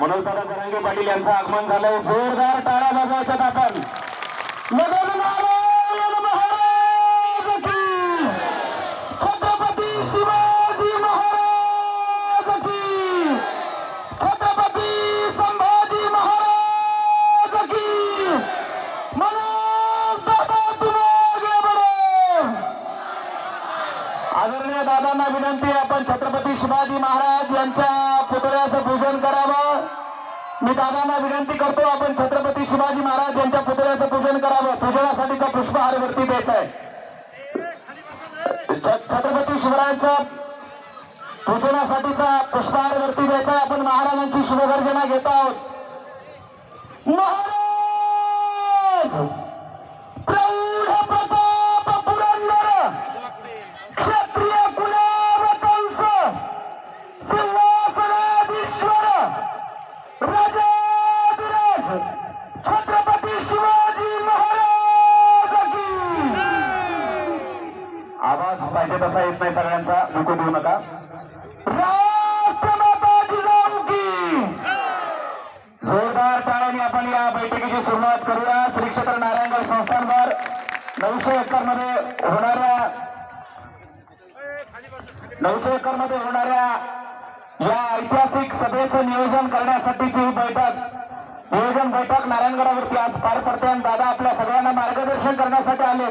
मनोजदादा जरांगे पाटील यांचं आगमन झालंय. जोरदार टाळा वाजवायच्यात आपण. आदरणीय दादांना विनंती आहे आपण छत्रपती शिवाजी महाराज यांच्या पुतळ्याचं पूजन करावं. मी दादांना विनंती करतो आपण छत्रपती शिवाजी महाराज यांच्या पुतळ्याचं पूजन करावं. पूजनासाठीचा पुष्पहार वरती द्यायचा आहे. छ- छत्रपती शिवरायांचा पूजनासाठीचा पुष्पहार वरती द्यायचा आहे. आपण महाराजांची शुभगर्जना घेत आहोत. महाराज! पाहिजे तसा येत नाही सगळ्यांचा. नको देऊ नका. जोरदार टाळ्याने आपण या बैठकीची सुरुवात करूया. श्री क्षेत्र नारायणगड संस्थानवर नऊशे एकरमध्ये होणाऱ्या नऊशे एकरमध्ये होणाऱ्या या ऐतिहासिक सभेचं नियोजन करण्यासाठीची ही बैठक नियोजन बैठक नारायणगडावरती आज पार पडते आणि दादा आपल्या सगळ्यांना मार्गदर्शन करण्यासाठी आले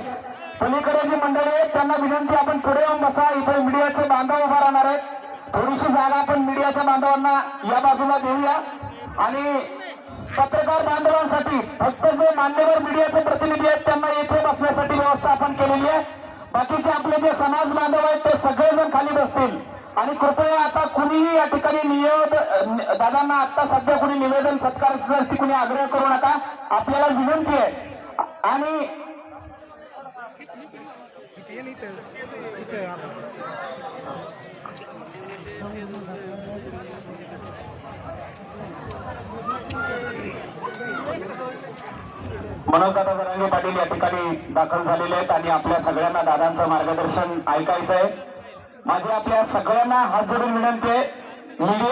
पलीकडे जी मंडळी आहेत त्यांना विनंती आपण पुढे येऊन बसा. इथे मीडियाचे बांधव उभा राहणार आहेत. थोडीशी जागा आपण मीडियाच्या बांधवांना या बाजूला देऊया. आणि पत्रकार बांधवांसाठी फक्त जे मान्यवर मीडियाचे प्रतिनिधी आहेत त्यांना येथे बसण्यासाठी व्यवस्था आपण केलेली आहे. बाकीचे आपले जे समाज बांधव आहेत ते सगळेजण खाली बसतील. आणि कृपया आता कुणीही या ठिकाणी निवेद दादांना आता सध्या कुणी निवेदन सत्कारासाठी कुणी आग्रह करू नका आपल्याला विनंती आहे. आणि मनोजदादा जरांगे पाटील या ठिकाणी दाखल झालेले आहेत आणि आपल्या सगळ्यांना दादांचं मार्गदर्शन ऐकायचं आहे माझी आपल्या सगळ्यांना हात जोडून विनंती आहे. मीडिया